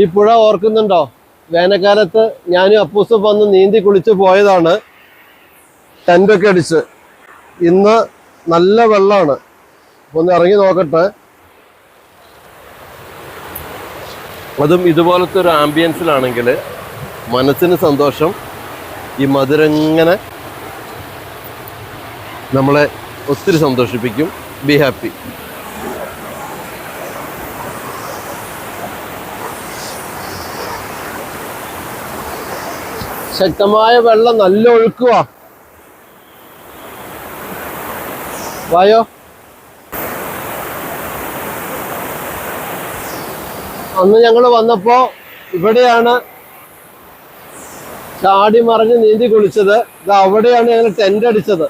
ഈ പുഴ ഓർക്കുന്നുണ്ടോ? വേനൽക്കാലത്ത് ഞാനും അപ്പൂസും വന്ന് നീന്തി കുളിച്ച് പോയതാണ്. ടെന്റൊക്കെ അടിച്ച്. ഇന്ന് നല്ല വെള്ളമാണ്. ഒന്ന് ഇറങ്ങി നോക്കട്ടെ. അതും ഇതുപോലത്തെ ഒരു ആംബിയൻസിലാണെങ്കിൽ മനസ്സിന് സന്തോഷം. ഈ മധുരങ്ങനെ നമ്മളെ ഒത്തിരി സന്തോഷിപ്പിക്കും. ബി ഹാപ്പി ശക്തമായ വെള്ളം നല്ല ഒഴുക്കുവാ. വായോ? അന്ന് ഞങ്ങൾ വന്നപ്പോ ഇവിടെയാണ് ചാടി മറിഞ്ഞ് നീന്തി കുളിച്ചത്. ഇത് അവിടെയാണ് ഞങ്ങൾ ടെന്റ് അടിച്ചത്.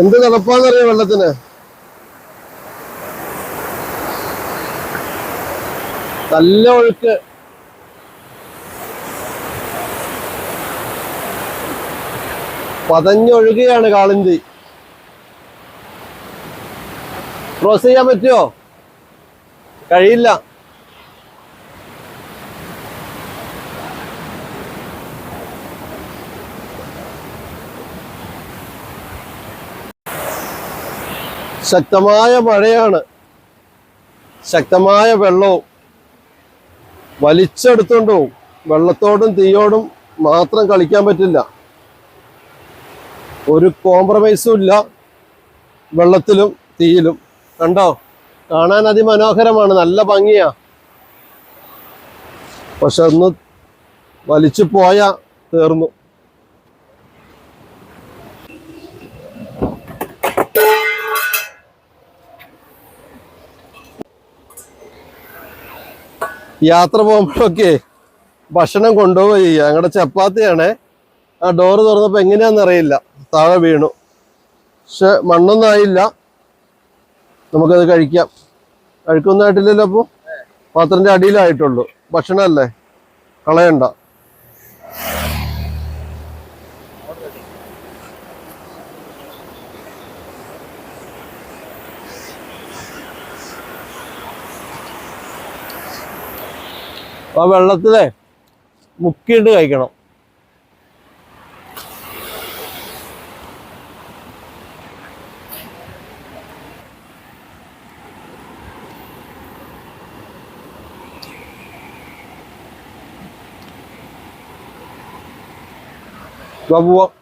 എന്ത് നടപ്പാന്നറിയോ വെള്ളത്തിന്? നല്ല ഒഴുക്ക്. പതഞ്ഞൊഴുകുകയാണ് കാളിന്തി. ക്രോസ് ചെയ്യാൻ പറ്റുമോ കഴിയില്ല. ശക്തമായ മഴയാണ്. ശക്തമായ വെള്ളവും വലിച്ചെടുത്തോണ്ടും വെള്ളത്തോടും തീയോടും മാത്രം കളിക്കാൻ പറ്റില്ല. ഒരു കോംപ്രമൈസും ഇല്ല. വെള്ളത്തിലും തീയിലും. കണ്ടോ? കാണാൻ അതിമനോഹരമാണ്. നല്ല ഭംഗിയാ. പക്ഷെ ഒന്ന് വലിച്ചു പോയാ തീർന്നു. യാത്ര പോകുമ്പോഴൊക്കെ ഭക്ഷണം കൊണ്ടുപോയി. ഞങ്ങളുടെ ചപ്പാത്തിയാണേ. ആ ഡോറ് തുറന്നപ്പോൾ എങ്ങനെയാണെന്ന് അറിയില്ല താഴെ വീണു. പക്ഷെ മണ്ണൊന്നും ആയില്ല. നമുക്കത് കഴിക്കാം. കഴിക്കൊന്നും ആയിട്ടില്ലല്ലോ അപ്പോൾ പാത്രത്തിന്റെ അടിയിലായിട്ടുള്ളൂ. ഭക്ഷണമല്ലേ? കളയണ്ട. ആ വെള്ളത്തിലെ മുക്കിയിട്ട് കഴിക്കണം. cobo.